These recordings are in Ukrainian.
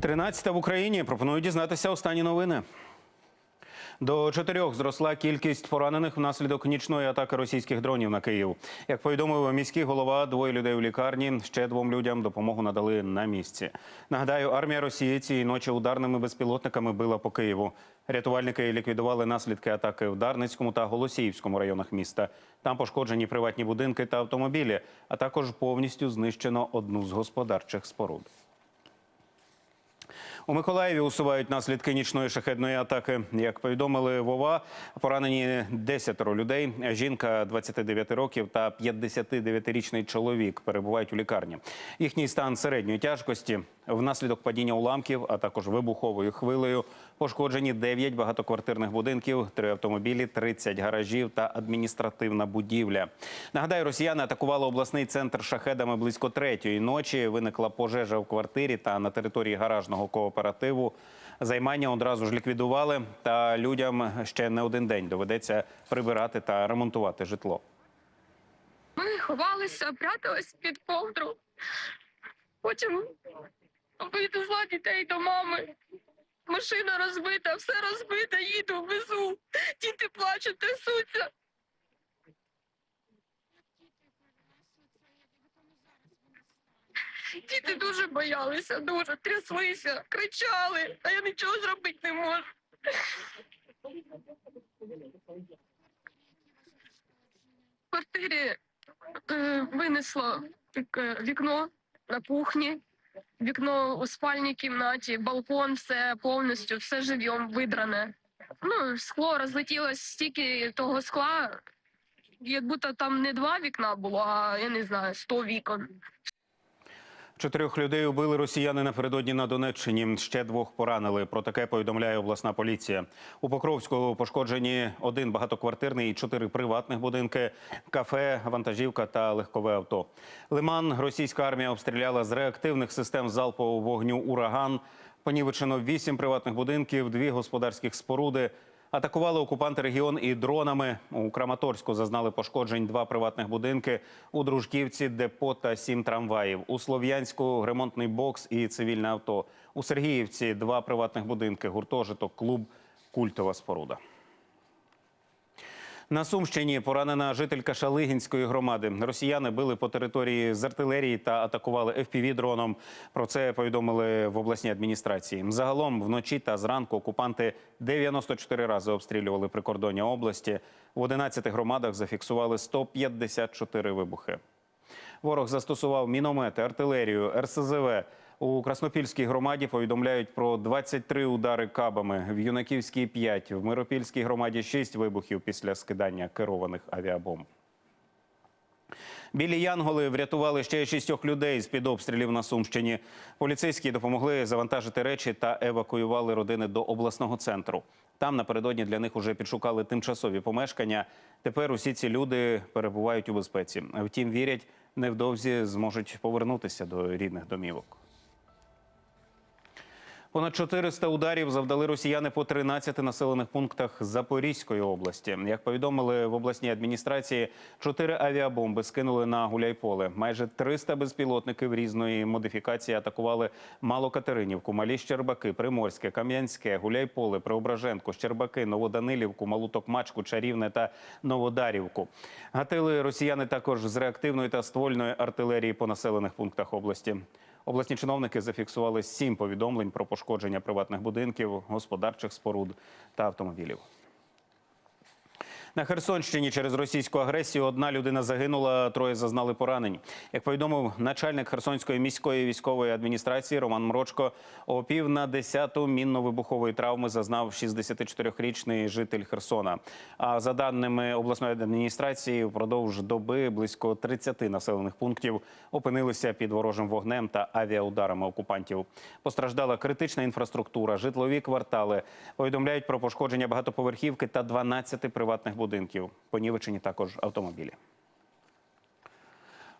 13 в Україні пропоную дізнатися останні новини. До чотирьох зросла кількість поранених внаслідок нічної атаки російських дронів на Київ. Як повідомив міський голова, двоє людей у лікарні. Ще двом людям допомогу надали на місці. Нагадаю, армія Росії цієї ночі ударними безпілотниками била по Києву. Рятувальники ліквідували наслідки атаки в Дарницькому та Голосіївському районах міста. Там пошкоджені приватні будинки та автомобілі, а також повністю знищено одну з господарчих споруд. У Миколаєві усувають наслідки нічної шахедної атаки. Як повідомили Вова, поранені 10 людей. Жінка 29 років та 59-річний чоловік перебувають у лікарні. Їхній стан середньої тяжкості. Внаслідок падіння уламків, а також вибуховою хвилею, пошкоджені 9 багатоквартирних будинків, 3 автомобілі, 30 гаражів та адміністративна будівля. Нагадаю, росіяни атакували обласний центр шахедами близько третьої ночі. Виникла пожежа в квартирі та на території гаражного кооперативу. Займання одразу ж ліквідували, та людям ще не один день доведеться прибирати та ремонтувати житло. Ми ховалися, прятались під ковдру. Потім відвезла дітей до мами. Машина розбита, все розбите, їду, везу. Діти плачуть, трясуться. Діти дуже боялися, дуже тряслися, кричали, а я нічого зробити не можу. В квартирі е, винесло таке вікно на кухні, вікно у спальній кімнаті, балкон, все повністю, все живьом видране. Ну, скло розлетілось стільки того скла, як будто там не два вікна було, а я не знаю, сто вікон. Чотирьох людей убили росіяни напередодні на Донеччині. Ще двох поранили. Про таке повідомляє обласна поліція. У Покровську пошкоджені один багатоквартирний і чотири приватних будинки, кафе, вантажівка та легкове авто. Лиман російська армія обстріляла з реактивних систем залпового вогню ураган. Понівечено вісім приватних будинків, дві господарських споруди. Атакували окупанти регіон і дронами. У Краматорську зазнали пошкоджень два приватних будинки. У Дружківці депо та сім трамваїв. У Слов'янську ремонтний бокс і цивільне авто. У Сергіївці два приватних будинки, гуртожиток, клуб, культова споруда. На Сумщині поранена жителька Шалигінської громади. Росіяни били по території з артилерії та атакували fpv дроном. Про це повідомили в обласній адміністрації. Загалом вночі та зранку окупанти 94 рази обстрілювали прикордоння області. В 11 громадах зафіксували 154 вибухи. Ворог застосував міномети, артилерію, РСЗВ. У Краснопільській громаді повідомляють про 23 удари кабами, в Юнаківській 5, в Миропільській громаді 6 вибухів після скидання керованих авіабомб. Білі Янголи врятували ще шістьох людей з під обстрілів на Сумщині. Поліцейські допомогли завантажити речі та евакуювали родини до обласного центру. Там напередодні для них уже підшукали тимчасові помешкання. Тепер усі ці люди перебувають у безпеці. Втім, вірять, невдовзі зможуть повернутися до рідних домівок. Понад 400 ударів завдали росіяни по 13 населених пунктах Запорізької області. Як повідомили в обласній адміністрації, чотири авіабомби скинули на Гуляйполе. Майже 300 безпілотників різної модифікації атакували Малокатеринівку, Малі Щербаки, Приморське, Кам'янське, Гуляйполе, Преображенку, Щербаки, Новоданилівку, Малу Токмачку, Чарівне та Новодарівку. Гатили росіяни також з реактивної та ствольної артилерії по населених пунктах області. Обласні чиновники зафіксували сім повідомлень про пошкодження приватних будинків, господарчих споруд та автомобілів. На Херсонщині через російську агресію одна людина загинула, троє зазнали поранень. Як повідомив начальник Херсонської міської військової адміністрації Роман Мрочко, о пів на десяту мінно-вибухової травми зазнав 64-річний житель Херсона. А за даними обласної адміністрації, впродовж доби близько 30 населених пунктів опинилися під ворожим вогнем та авіаударами окупантів. Постраждала критична інфраструктура, житлові квартали. Повідомляють про пошкодження багатоповерхівки та 12 приватних будинків. Понівечені також автомобілі.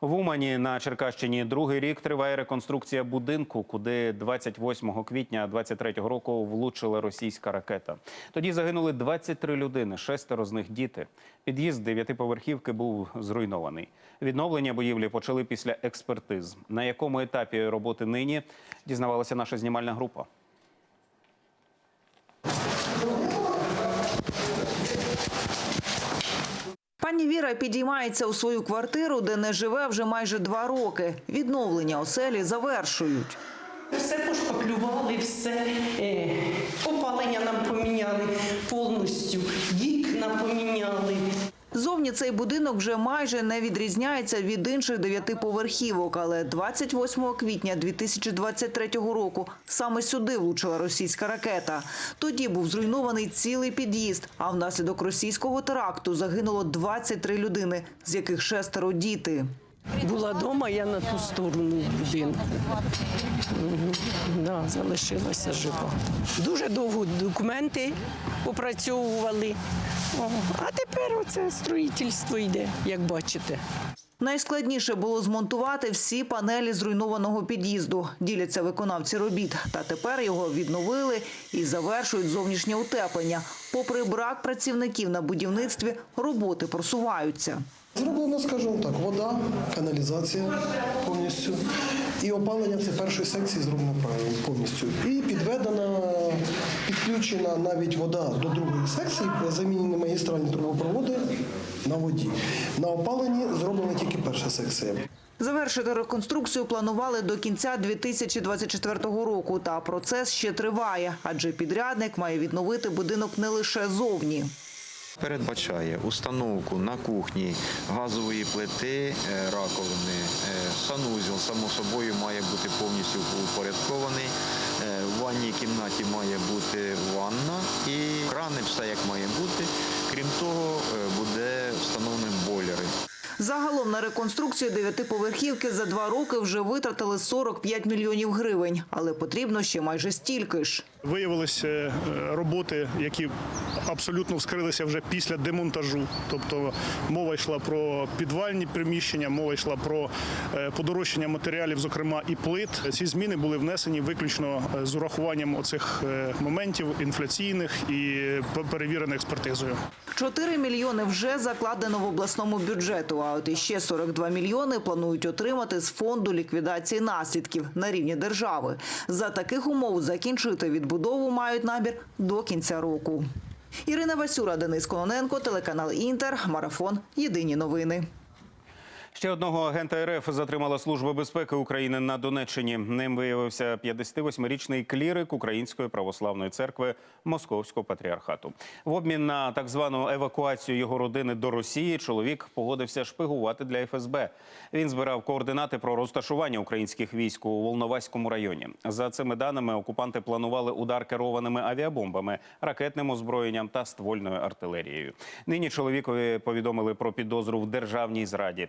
В Умані на Черкащині другий рік триває реконструкція будинку, куди 28 квітня 23-го року влучила російська ракета. Тоді загинули 23 людини, шестеро з них діти. Під'їзд дев'ятиповерхівки був зруйнований. Відновлення будівлі почали після експертиз. На якому етапі роботи нині дізнавалася наша знімальна група. Пані Віра підіймається у свою квартиру, де не живе вже майже два роки. Відновлення оселі завершують. Все пошпаклювали, все е, опалення нам поміняли повністю, вікна поміняли. Зовні цей будинок вже майже не відрізняється від інших дев'ятиповерхівок, але 28 квітня 2023 року саме сюди влучила російська ракета. Тоді був зруйнований цілий під'їзд, а внаслідок російського теракту загинуло 23 людини, з яких шестеро діти. Була вдома, я на ту сторону будинку. Да, залишилася жива. Дуже довго документи опрацьовували. О, а тепер оце строїтельство йде, як бачите. Найскладніше було змонтувати всі панелі зруйнованого під'їзду. Діляться виконавці робіт. Та тепер його відновили і завершують зовнішнє утеплення. Попри брак працівників на будівництві, роботи просуваються. Зроблено, скажімо так, вода, каналізація повністю. І опалення це першої секції зроблено правильно повністю. І підведена, підключена навіть вода до другої секції, замінені магістральні трубопроводи на воді. На опаленні зроблена тільки перша секція. Завершити реконструкцію планували до кінця 2024 року. Та процес ще триває, адже підрядник має відновити будинок не лише зовні. Передбачає установку на кухні газової плити, е, раковини, е, санузел, само собою, має бути повністю упорядкований. Е, В ванній кімнаті має бути ванна і крани, все як має бути. Крім того, е, буде встановлені бойлери. Загалом на реконструкцію дев'ятиповерхівки за два роки вже витратили 45 мільйонів гривень, але потрібно ще майже стільки ж. Виявилися е, роботи, які абсолютно вскрилися вже після демонтажу. Тобто мова йшла про підвальні приміщення, мова йшла про е, подорожчання матеріалів, зокрема і плит. Ці зміни були внесені виключно е, з урахуванням оцих моментів інфляційних і перевірених експертизою. 4 мільйони вже закладено в обласному бюджету, а от іще 42 мільйони планують отримати з фонду ліквідації наслідків на рівні держави. За таких умов закінчити відбудову мають набір до кінця року. Ірина Васюра, Денис Кононенко, телеканал Інтер, Марафон. Єдині новини. Ще одного агента РФ затримала Служба безпеки України на Донеччині. Ним виявився 58-річний клірик Української православної церкви Московського патріархату. В обмін на так звану евакуацію його родини до Росії чоловік погодився шпигувати для ФСБ. Він збирав координати про розташування українських військ у Волноваському районі. За цими даними окупанти планували удар керованими авіабомбами, ракетним озброєнням та ствольною артилерією. Нині чоловікові повідомили про підозру в державній зраді.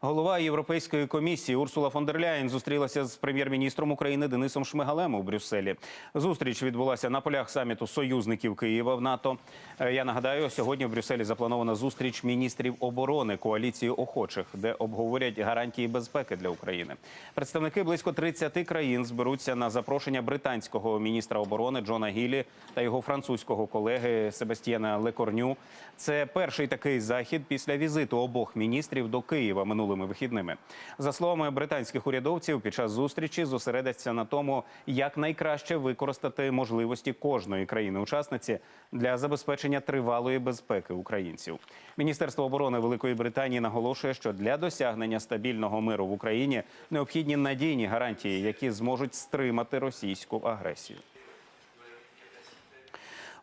Голова Європейської комісії Урсула фон дер Ляєн зустрілася з прем'єр-міністром України Денисом Шмигалем у Брюсселі. Зустріч відбулася на полях саміту союзників Києва в НАТО. Е, Я нагадаю, сьогодні в Брюсселі запланована зустріч міністрів оборони коаліції охочих, де обговорять гарантії безпеки для України. Представники близько 30 країн зберуться на запрошення британського міністра оборони Джона Гілі та його французького колеги Себастьєна Лекорню. Це перший такий захід після візиту обох міністрів до Києва минулими вихідними. За словами британських урядовців, під час зустрічі зосередяться на тому, як найкраще використати можливості кожної країни-учасниці для забезпечення тривалої безпеки українців. Міністерство оборони Великої Британії наголошує, що для досягнення стабільного миру в Україні необхідні надійні гарантії, які зможуть стримати російську агресію.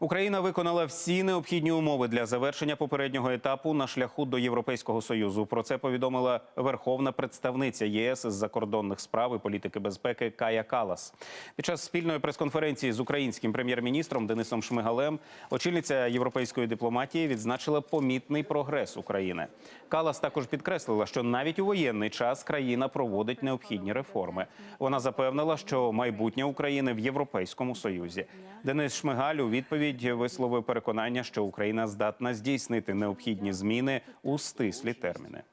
Україна виконала всі необхідні умови для завершення попереднього етапу на шляху до Європейського союзу. Про це повідомила верховна представниця ЄС з закордонних справ і політики безпеки Кая Калас. Під час спільної прес-конференції з українським прем'єр-міністром Денисом Шмигалем очільниця європейської дипломатії відзначила помітний прогрес України. Калас також підкреслила, що навіть у воєнний час країна проводить необхідні реформи. Вона запевнила, що майбутнє України в Європейському Союзі. Денис Шмигаль у відповідь відповідь висловив переконання, що Україна здатна здійснити необхідні зміни у стислі терміни.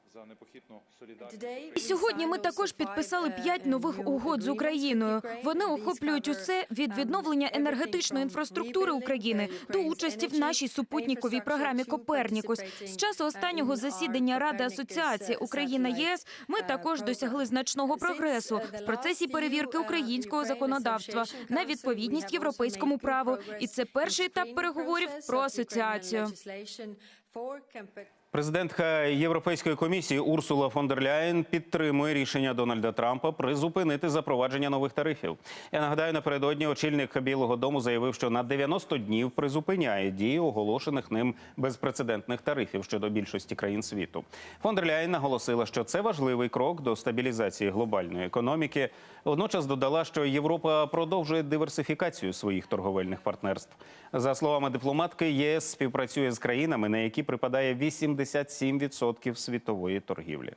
І Сьогодні ми також підписали п'ять нових угод з Україною. Вони охоплюють усе від відновлення енергетичної інфраструктури України до участі в нашій супутниковій програмі Копернікус. З часу останнього засідання Ради асоціації Україна ЄС ми також досягли значного прогресу в процесі перевірки українського законодавства на відповідність європейському праву. І це перший етап переговорів про асоціацію. Президентка Європейської комісії Урсула фон дер Ляєн підтримує рішення Дональда Трампа призупинити запровадження нових тарифів. Я нагадаю, напередодні очільник Білого Дому заявив, що на 90 днів призупиняє дію оголошених ним безпрецедентних тарифів щодо більшості країн світу. Фон дер Ляєн наголосила, що це важливий крок до стабілізації глобальної економіки. Водночас додала, що Європа продовжує диверсифікацію своїх торговельних партнерств. За словами дипломатки, ЄС співпрацює з країнами, на які припадає 87% світової торгівлі.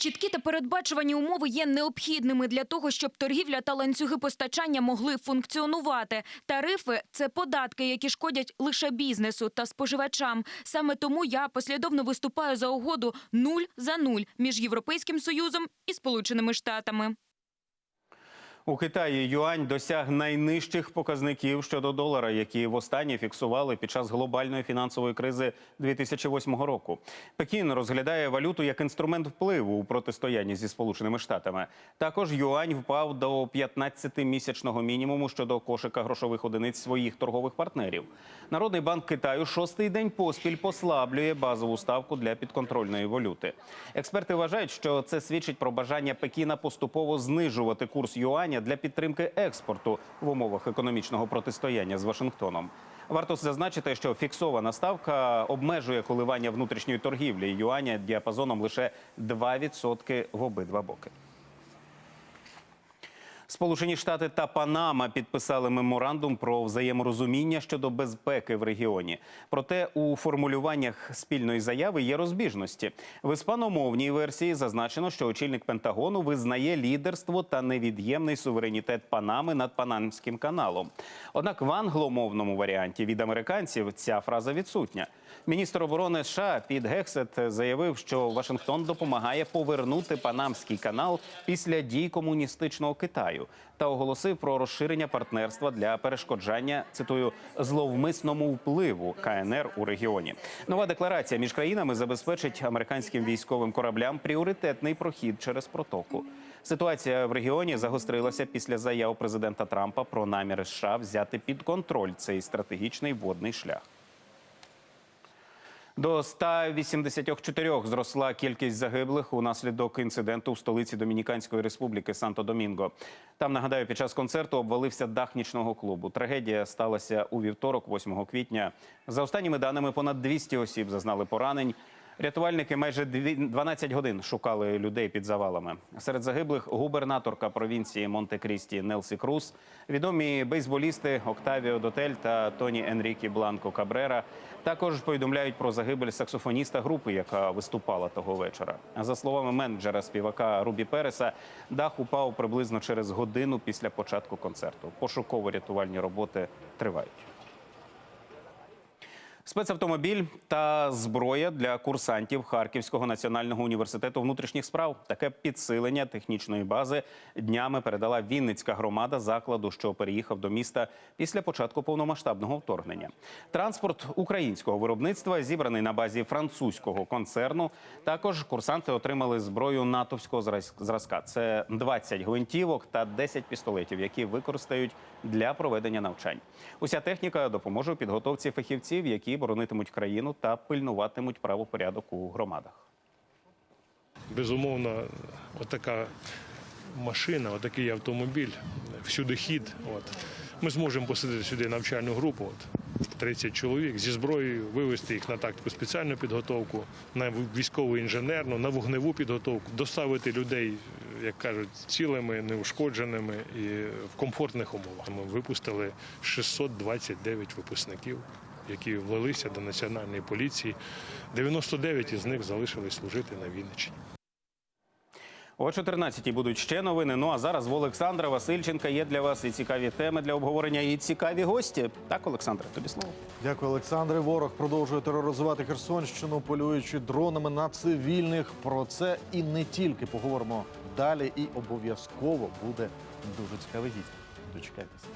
Чіткі та передбачувані умови є необхідними для того, щоб торгівля та ланцюги постачання могли функціонувати. Тарифи це податки, які шкодять лише бізнесу та споживачам. Саме тому я послідовно виступаю за угоду нуль за нуль між Європейським Союзом і Сполученими Штатами. У Китаї юань досяг найнижчих показників щодо долара, які востаннє фіксували під час глобальної фінансової кризи 2008 року. Пекін розглядає валюту як інструмент впливу у протистоянні зі Сполученими Штатами. Також юань впав до 15-місячного мінімуму щодо кошика грошових одиниць своїх торгових партнерів. Народний банк Китаю шостий день поспіль послаблює базову ставку для підконтрольної валюти. Експерти вважають, що це свідчить про бажання Пекіна поступово знижувати курс юаня для підтримки експорту в умовах економічного протистояння з Вашингтоном. Варто зазначити, що фіксована ставка обмежує коливання внутрішньої торгівлі юаня діапазоном лише 2% в обидва боки. Сполучені Штати та Панама підписали меморандум про взаєморозуміння щодо безпеки в регіоні. Проте у формулюваннях спільної заяви є розбіжності. В іспаномовній версії зазначено, що очільник Пентагону визнає лідерство та невід'ємний суверенітет Панами над Панамським каналом. Однак в англомовному варіанті від американців ця фраза відсутня. Міністр оборони США Піт Гексет заявив, що Вашингтон допомагає повернути Панамський канал після дій комуністичного Китаю та оголосив про розширення партнерства для перешкоджання цитую зловмисному впливу КНР у регіоні. Нова декларація між країнами забезпечить американським військовим кораблям пріоритетний прохід через протоку. Ситуація в регіоні загострилася після заяв президента Трампа про наміри США взяти під контроль цей стратегічний водний шлях. До 184 зросла кількість загиблих унаслідок інциденту в столиці Домініканської республіки Санто-Домінго. Там нагадаю, під час концерту обвалився дах нічного клубу. Трагедія сталася у вівторок, 8 квітня. За останніми даними, понад 200 осіб зазнали поранень. Рятувальники майже дві- 12 годин шукали людей під завалами. Серед загиблих губернаторка провінції Монте-Крісті Нелсі Круз, відомі бейсболісти Октавіо Дотель та Тоні Енрікі Бланко Кабрера. Також повідомляють про загибель саксофоніста групи, яка виступала того вечора. За словами менеджера співака Рубі Переса, дах упав приблизно через годину після початку концерту. Пошуково-рятувальні роботи тривають. Спецавтомобіль та зброя для курсантів Харківського національного університету внутрішніх справ. Таке підсилення технічної бази днями передала Вінницька громада закладу, що переїхав до міста після початку повномасштабного вторгнення. Транспорт українського виробництва зібраний на базі французького концерну. Також курсанти отримали зброю натовського зразка. Це 20 гвинтівок та 10 пістолетів, які використають для проведення навчань. Уся техніка допоможе у підготовці фахівців, які боронитимуть країну та пильнуватимуть правопорядок у громадах. безумовно, отака машина, отакий автомобіль, всюди хід. От. Ми зможемо посадити сюди навчальну групу, от, 30 чоловік зі зброєю, вивести їх на тактику спеціальну підготовку, на військову інженерну, на вогневу підготовку, доставити людей, як кажуть, цілими, неушкодженими і в комфортних умовах. Ми випустили 629 випускників. Які влилися до національної поліції, 99 із них залишились служити на Вінниччині. О 14-й будуть ще новини. Ну а зараз в Олександра Васильченка є для вас і цікаві теми для обговорення, і цікаві гості. Так, Олександре, тобі слово. Дякую, Олександре. Ворог продовжує тероризувати Херсонщину, полюючи дронами на цивільних. Про це і не тільки поговоримо далі. І обов'язково буде дуже цікавий гість. Дочекайтеся.